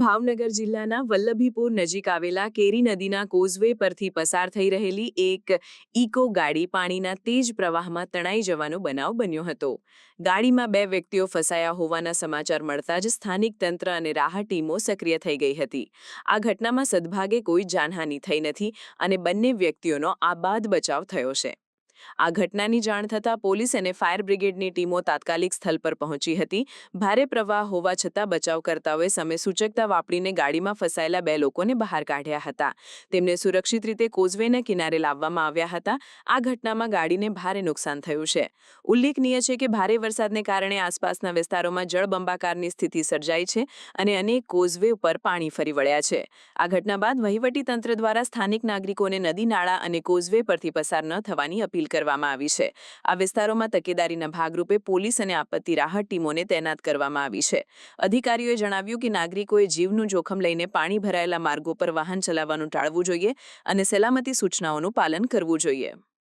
ભાવનગર જિલ્લાના વલ્લભીપુર નજીક આવેલા કેરી નદીના કોઝવે પરથી પસાર થઈ રહેલી એક ઇકો ગાડી પાણીના તેજ પ્રવાહમાં તણાઈ જવાનો બનાવ બન્યો હતો. ગાડીમાં બે વ્યક્તિઓ ફસાયા હોવાના સમાચાર મળતા જ સ્થાનિક તંત્ર અને રાહત ટીમો સક્રિય થઈ ગઈ હતી. આ ઘટનામાં સદભાગે કોઈ જાનહાનિ થઈ નથી અને બંને વ્યક્તિઓનો આબાદ બચાવ થયો છે. આ ઘટનાની જાણ થતાં પોલીસ અને ફાયર બ્રિગેડની ટીમો તાત્કાલિક સ્થળ પર પહોંચી હતી. ભારે પ્રવાહ હોવા છતાં બચાવકર્તાઓએ સમય સૂચકતા વાપરીને ગાડીમાં ફસાયેલા બે લોકોને બહાર કાઢ્યા હતા. તેમને સુરક્ષિત રીતે કોઝવેના કિનારે લાવવામાં આવ્યા હતા. આ ઘટનામાં ગાડીને ભારે નુકસાન થયું છે. ઉલ્લેખનીય છે કે ભારે વરસાદને કારણે આસપાસના વિસ્તારોમાં જળબંબાકારની સ્થિતિ સર્જાઈ છે અને અનેક કોઝવે ઉપર પાણી ફરી વળ્યા છે. આ ઘટના બાદ વહીવટીતંત્ર દ્વારા સ્થાનિક નાગરિકોને નદી નાળા અને કોઝવે પરથી પસાર ન થવાની કરવામાં આવી છે. આ વિસ્તારોમાં તકેદારીના ભાગરૂપે પોલીસ અને આપત્તિ રાહત ટીમોને તૈનાત કરવામાં આવી છે. અધિકારીઓએ જણાવ્યું કે નાગરિકોએ જીવનું જોખમ લઈને પાણી ભરાયેલા માર્ગો પર વાહન ચલાવવાનું ટાળવું જોઈએ અને સલામતી સૂચનાઓનું પાલન કરવું જોઈએ.